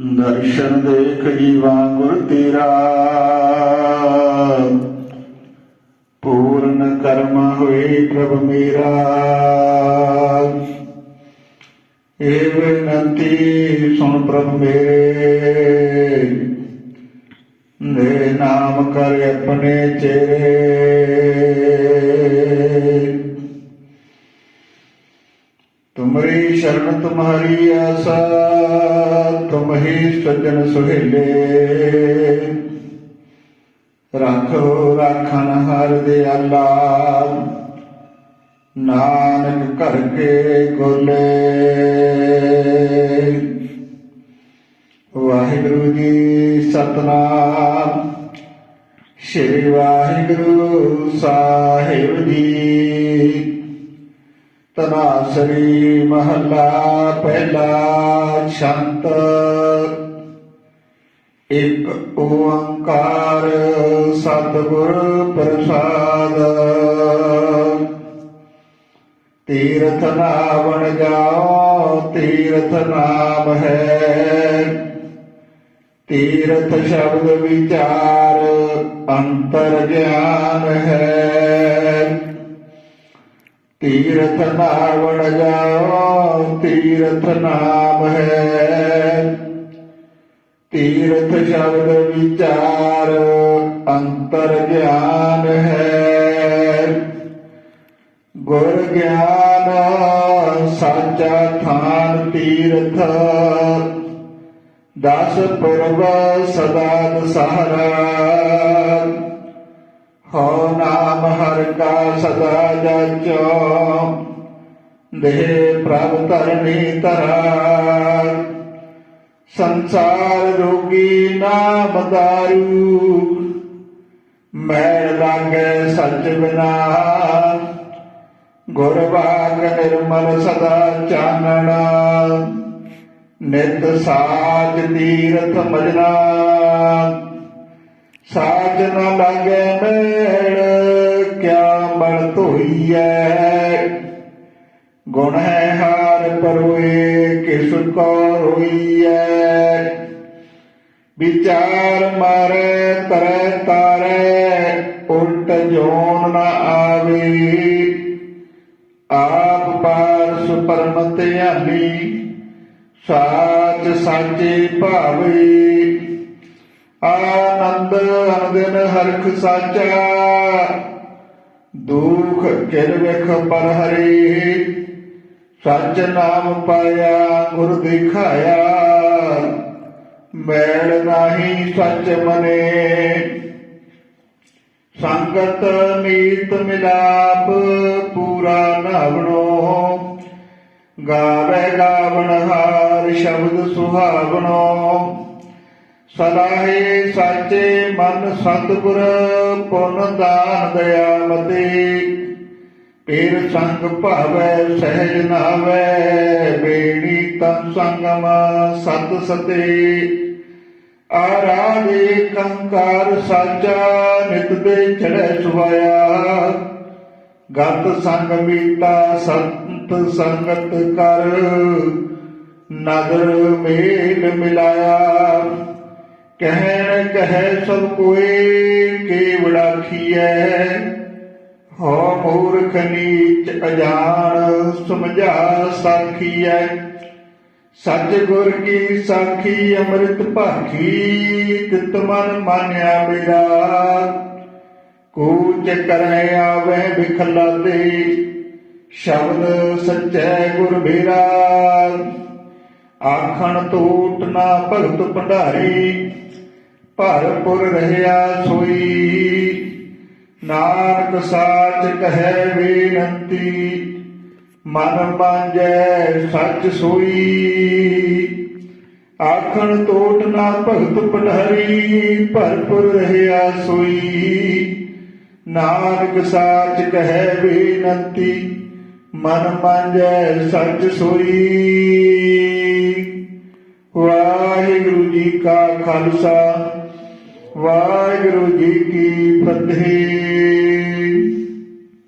ਦਰਸ਼ਨ ਦੇਖ ਜੀਵਾ ਗੁਰ ਤੇਰਾ। ਪੂਰਨ ਕਰਮ ਹੋਏ ਪ੍ਰਭ ਮੇਰਾ। ਏ ਬੇਨੰਤੀ ਸੁਣ ਪ੍ਰਭ ਮੇਰੇ। ਨੇ ਨਾਮ ਕਰ ਆਪਣੇ ਚਿਹਰੇ ਤੁਮਰੀ ਸ਼ਰਨ ਤੁਮਹਾਰੀ ਆਸਾ ਤੁਮ ਹੀ ਸਜਣ ਸੁਹੇਲੇ। ਰੱਖੋ ਰਾਖਣ ਹਰ ਦੇ ਦਿਆਲਾ, ਨਾਨਕ ਘਰ ਕੇ ਗੋਲੇ। ਵਾਹਿਗੁਰੂ ਜੀ ਸਤਨਾਮ, ਸ਼੍ਰੀ ਵਾਹਿਗੁਰੂ ਸਾਹਿਬ ਜੀ। ਤਨਾਸਰੀ ਮਹੱਲਾ ਪਹਿਲਾ ਸੰਤ ਇਕ ਓੰਕਾਰ ਸਤਿਗੁਰ ਪ੍ਰਸਾਦ। ਤੀਰਥ ਨਾਵਣ ਜਾਓ, ਤੀਰਥ ਨਾਮ ਹੈ। ਤੀਰਥ ਸ਼ਬਦ ਵਿਚਾਰ ਅੰਤਰ ਗਿਆਨ ਹੈ। ਤੀਰਥ ਨਾਵਣ ਜਾਓ ਤੀਰਥ ਨਾਮ ਹੈ ਤੀਰਥ ਸ਼ਬਦ ਵਿਚਾਰ ਅੰਤਰ ਗਿਆਨ ਹੈ ਗੁਰ ਗਿਆਨ, ਸਾਚਾ ਥਾਨ, ਤੀਰਥ, ਦਸ ਪੁਰਬ ਸਦਾ ਦਸਹਰਾ। ਸਦਾ ਦੇਹ ਪ੍ਰਭ ਧਰਨੀ ਤਰਾ ਸੰਸਾਰ ਰੋਗੀ ਨਾਮ ਦਾਰੂ। ਮੈਲ ਲਾਗੇ ਸੱਚ ਬਿਨਾ। ਗੁਰ ਬਾਗ ਨਿਰਮਲ ਸਦਾ ਚਾਨਣਾ। ਨਿਤ ਸਾਜ ਤੀਰਥ ਮਜਨਾ। ਸਾਜ ਨ ਲਾਗੇ ਮੈਂ ਧੋਈਐ ਗੁਣ ਹੈ ਹਾਰ ਪਰੋਏ ਕਿਸ ਕੋ ਰੋਈਐ ਵਿਚਾਰ ਮਾਰੇ, ਤਰੈ ਤਾਰੇ, ਉਲਟ ਜੋਨ ਨ ਆਵੇ। ਆਪ ਪਾਰ ਸੁਪਰਮ ਧਿਆਨੀ, ਸਾਚ ਸਾਚੇ ਭਾਵੇ। ਆਨੰਦ ਅਨੰਦਨ ਹਰਖ ਸਾਚਾ ਦੁਖ ਕਿਰ ਵਿਖ ਪਰ ਹਰੀ ਸੱਚ ਨਾਮ ਪਾਇਆ, ਗੁਰ ਦਿਖਾਇਆ। ਮੈਲ ਨਾਹੀ ਸੱਚ ਮਨੇ, ਸੰਗਤ ਮੀਤ ਮਿਲਾਪ, ਪੂਰਾ ਨਾਵਣੋ। ਗਾਵੇ ਗਾਵਣ ਹਾਰ ਸ਼ਬਦ ਸੁਹਾਵਣੋ। ਸਲਾਹੇ ਸਾਚੇ ਮਨ ਸਤਿਗੁਰ ਪੁਨ ਦਾਨ ਦਇਆ ਮਤੀ ਪੀਰ ਸੰਗ ਭਾਵੈ, ਸਹਿਜ ਨਾਵੈ ਬੇੜੀ ਤਨ ਸੰਗਮ ਸਤ ਸਤੇ। ਆਰਾਧੇ ਕੰਕਾਰ ਸਾਚਾ, ਨਿਤ ਦੇ ਚੜੈ ਸੁਵਾਇਆ ਗਤ ਸੰਗ ਮੀਤਾ, ਸੰਤ ਸੰਗਤ ਕਰ। ਨਦਰ ਮੇਲ ਮਿਲਾਇਆ। ਕਹਿਣ ਕਹੈ ਸਭ ਕੋਏ ਕੇਵੜਾ ਖੀਐ ਹੋ ਮੂਰਖ ਨੀਚ ਅਜਾਣ, ਸਮਝਾ ਸਾਖੀਐ। ਸੱਚ ਗੁਰ ਕੀ ਸਾਖੀ, ਅੰਮ੍ਰਿਤ ਭਾਖੀ, ਤਿਤ ਮਨ ਮਾਨਿਆ ਮੇਰਾ। ਕੂਚ ਕਰੈ ਆਵੇ ਬਿਖਲਾ ਸ਼ਬਦ ਸੱਚੈ ਗੁਰ ਬੇਰਾ ਆਖਣ ਟੂਟ ਨਾ ਭਗਤ ਭੰਡਾਰੀ ਭਰਪੁਰ ਰਹਿਆ ਸੋਈ। ਨਾਨਕ ਸਾਚ ਕਹੈ ਬੇਨੰਤੀ, ਮਨ ਮਾਂਜੈ ਸੱਚ ਸੋਈ। ਆਖਣ ਟੋਟ ਨਾ ਭਗਤ ਭੰਡਾਰੀ ਭਰਪੁਰ ਰਹਿਆ ਸੋਈ। ਨਾਨਕ ਸਾਚ ਕਹੈ ਬੇਨੰਤੀ, ਮਨ ਮਾਂਜੈ ਸੱਚ ਸੋਈ। ਵਾਹਿਗੁਰੂ ਜੀ ਕਾ ਖਾਲਸਾ। ਵਾਹਿਗੁਰੂ ਜੀ ਕੀ ਫਤਿਹ।